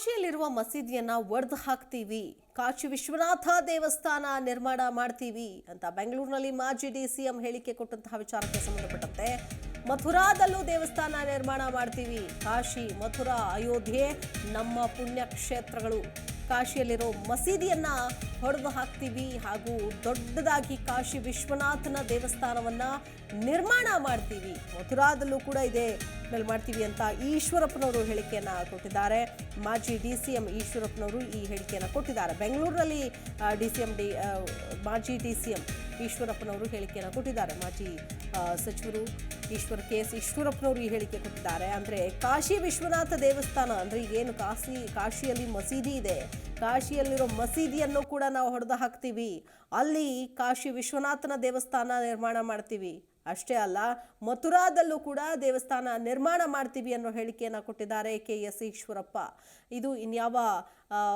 ಕಾಶಿಯಲ್ಲಿರುವ ಮಸೀದಿಯನ್ನು ಒಡೆದು ಹಾಕ್ತೀವಿ. ಕಾಶಿ ವಿಶ್ವನಾಥ ದೇವಸ್ಥಾನ ನಿರ್ಮಾಣ ಮಾಡ್ತೀವಿ ಅಂತ ಬೆಂಗಳೂರಿನಲ್ಲಿ ಮಾಜಿ ಡಿ ಸಿ ಎಂ ಹೇಳಿಕೆ ಕೊಟ್ಟಂತಹ ವಿಚಾರಕ್ಕೆ ಸಂಬಂಧಪಟ್ಟಂತೆ ಮಥುರಾದಲ್ಲೂ ದೇವಸ್ಥಾನ ನಿರ್ಮಾಣ ಮಾಡ್ತೀವಿ. ಕಾಶಿ, ಮಥುರಾ, ಅಯೋಧ್ಯೆ ನಮ್ಮ ಪುಣ್ಯ ಕ್ಷೇತ್ರಗಳು ಕಾಶಿಯಲ್ಲಿರೋ ಮಸೀದಿಯನ್ನ ಹೊಡೆದು ಹಾಕ್ತೀವಿ ಹಾಗೂ ದೊಡ್ಡದಾಗಿ ಕಾಶಿ ವಿಶ್ವನಾಥನ ದೇವಸ್ಥಾನವನ್ನ ನಿರ್ಮಾಣ ಮಾಡ್ತೀವಿ. ಮಥುರಾದಲ್ಲೂ ಕೂಡ ಇದೆ ಮೇಲೆ ಮಾಡ್ತೀವಿ ಅಂತ ಈಶ್ವರಪ್ಪನವರು ಹೇಳಿಕೆಯನ್ನ ಕೊಟ್ಟಿದ್ದಾರೆ. ಮಾಜಿ ಡಿ ಸಿ ಎಂ ಈಶ್ವರಪ್ಪನವರು ಈ ಹೇಳಿಕೆಯನ್ನ ಕೊಟ್ಟಿದ್ದಾರೆ. ಬೆಂಗಳೂರಿನಲ್ಲಿ ಡಿ ಸಿ ಎಂ ಡಿ ಮಾಜಿ ಡಿ ಸಿ ಎಂ ಈಶ್ವರಪ್ಪನವರು ಹೇಳಿಕೆಯನ್ನು ಕೊಟ್ಟಿದ್ದಾರೆ. ಮಾಜಿ ಸಚಿವರು ಈಶ್ವರ, ಕೆ ಎಸ್ ಈಶ್ವರಪ್ಪನವರು ಈ ಹೇಳಿಕೆ ಕೊಟ್ಟಿದ್ದಾರೆ. ಅಂದರೆ ಕಾಶಿ ವಿಶ್ವನಾಥ ದೇವಸ್ಥಾನ, ಅಂದರೆ ಏನು ಕಾಶಿ, ಕಾಶಿಯಲ್ಲಿ ಮಸೀದಿ ಇದೆ. ಕಾಶಿಯಲ್ಲಿರೋ ಮಸೀದಿಯನ್ನು ಕೂಡ ನಾವು ಹೊಡೆದು ಹಾಕ್ತೀವಿ. ಅಲ್ಲಿ ಕಾಶಿ ವಿಶ್ವನಾಥನ ದೇವಸ್ಥಾನ ನಿರ್ಮಾಣ ಮಾಡ್ತೀವಿ. ಅಷ್ಟೇ ಅಲ್ಲ, ಮಥುರಾದಲ್ಲೂ ಕೂಡ ದೇವಸ್ಥಾನ ನಿರ್ಮಾಣ ಮಾಡ್ತೀವಿ ಅನ್ನೋ ಹೇಳಿಕೆಯನ್ನು ಕೊಟ್ಟಿದ್ದಾರೆ ಕೆ ಎಸ್ ಈಶ್ವರಪ್ಪ. ಇದು ಇನ್ಯಾವ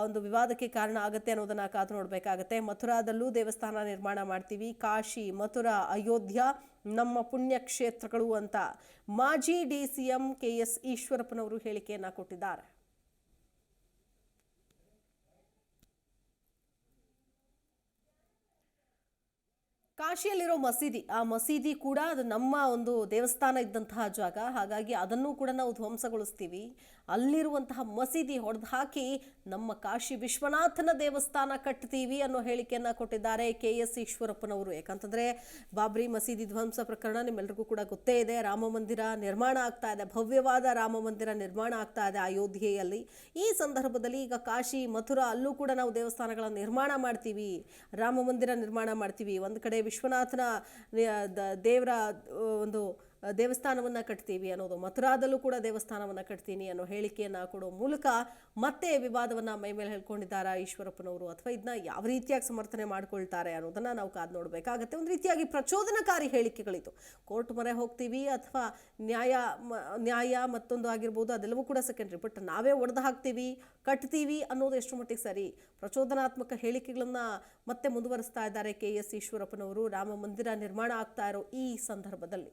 ಒಂದು ವಿವಾದಕ್ಕೆ ಕಾರಣ ಆಗುತ್ತೆ ಅನ್ನೋದನ್ನ ಕಾದು ನೋಡಬೇಕಾಗತ್ತೆ. ಮಥುರಾದಲ್ಲೂ ದೇವಸ್ಥಾನ ನಿರ್ಮಾಣ ಮಾಡ್ತೀವಿ. ಕಾಶಿ, ಮಥುರಾ, ಅಯೋಧ್ಯ, ನಮ್ಮ ಪುಣ್ಯ ಕ್ಷೇತ್ರಗಳು ಅಂತ ಮಾಜಿ D C M K S ಈಶ್ವರಪ್ಪನವರು ಹೇಳಿಕೆಯನ್ನು ಕೊಟ್ಟಿದ್ದಾರೆ. ಕಾಶಿಯಲ್ಲಿರೋ ಮಸೀದಿ, ಆ ಮಸೀದಿ ಕೂಡ ಅದು ನಮ್ಮ ಒಂದು ದೇವಸ್ಥಾನ ಇದ್ದಂತಹ ಜಾಗ. ಹಾಗಾಗಿ ಅದನ್ನು ಕೂಡ ನಾವು ಧ್ವಂಸಗೊಳಿಸ್ತೀವಿ. ಅಲ್ಲಿರುವಂತಹ ಮಸೀದಿ ಹೊಡೆದು ಹಾಕಿ ನಮ್ಮ ಕಾಶಿ ವಿಶ್ವನಾಥನ ದೇವಸ್ಥಾನ ಕಟ್ತೀವಿ ಅನ್ನೋ ಹೇಳಿಕೆಯನ್ನು ಕೊಟ್ಟಿದ್ದಾರೆ ಕೆ ಎಸ್ ಈಶ್ವರಪ್ಪನವರು. ಯಾಕಂತಂದ್ರೆ ಬಾಬ್ರಿ ಮಸೀದಿ ಧ್ವಂಸ ಪ್ರಕರಣ ನಿಮ್ಮೆಲ್ರಿಗೂ ಕೂಡ ಗೊತ್ತೇ ಇದೆ. ರಾಮ ಮಂದಿರ ನಿರ್ಮಾಣ ಆಗ್ತಾ ಇದೆ. ಭವ್ಯವಾದ ರಾಮ ಮಂದಿರ ನಿರ್ಮಾಣ ಆಗ್ತಾ ಇದೆ ಅಯೋಧ್ಯೆಯಲ್ಲಿ. ಈ ಸಂದರ್ಭದಲ್ಲಿ ಈಗ ಕಾಶಿ, ಮಥುರಾ ಅಲ್ಲೂ ಕೂಡ ನಾವು ದೇವಸ್ಥಾನಗಳ ನಿರ್ಮಾಣ ಮಾಡ್ತೀವಿ. ರಾಮ ಮಂದಿರ ನಿರ್ಮಾಣ ಮಾಡ್ತೀವಿ. ಒಂದು ಕಡೆ ವಿಶ್ವನಾಥನ ದೇವರ ಒಂದು ದೇವಸ್ಥಾನವನ್ನ ಕಟ್ತೀವಿ ಅನ್ನೋದು, ಮಥುರಾದಲ್ಲೂ ಕೂಡ ದೇವಸ್ಥಾನವನ್ನು ಕಟ್ತೀನಿ ಅನ್ನೋ ಹೇಳಿಕೆಯನ್ನು ಕೊಡೋ ಮೂಲಕ ಮತ್ತೆ ವಿವಾದವನ್ನು ಮೈಮೇಲೆ ಹೇಳ್ಕೊಂಡಿದ್ದಾರೆ ಈಶ್ವರಪ್ಪನವರು? ಅಥವಾ ಇದನ್ನ ಯಾವ ರೀತಿಯಾಗಿ ಸಮರ್ಥನೆ ಮಾಡ್ಕೊಳ್ತಾರೆ ಅನ್ನೋದನ್ನು ನಾವು ಕಾದು ನೋಡಬೇಕಾಗತ್ತೆ. ಒಂದು ರೀತಿಯಾಗಿ ಪ್ರಚೋದನಕಾರಿ ಹೇಳಿಕೆಗಳಿತು ಕೋರ್ಟ್ ಮೊರೆ ಹೋಗ್ತೀವಿ ಅಥವಾ ನ್ಯಾಯ ನ್ಯಾಯ ಮತ್ತೊಂದು ಆಗಿರ್ಬೋದು, ಅದೆಲ್ಲವೂ ಕೂಡ ಸೆಕೆಂಡ್ರಿ ಬಟ್ ನಾವೇ ಒಡೆದು ಹಾಕ್ತೀವಿ, ಕಟ್ತೀವಿ ಅನ್ನೋದು ಎಷ್ಟು ಮಟ್ಟಿಗೆ ಸರಿ. ಪ್ರಚೋದನಾತ್ಮಕ ಹೇಳಿಕೆಗಳನ್ನು ಮತ್ತೆ ಮುಂದುವರಿಸ್ತಾ ಇದ್ದಾರೆ ಕೆ ಎಸ್ ಈಶ್ವರಪ್ಪನವರು. ರಾಮ ಮಂದಿರ ನಿರ್ಮಾಣ ಆಗ್ತಾ ಇರೋ ಈ ಸಂದರ್ಭದಲ್ಲಿ.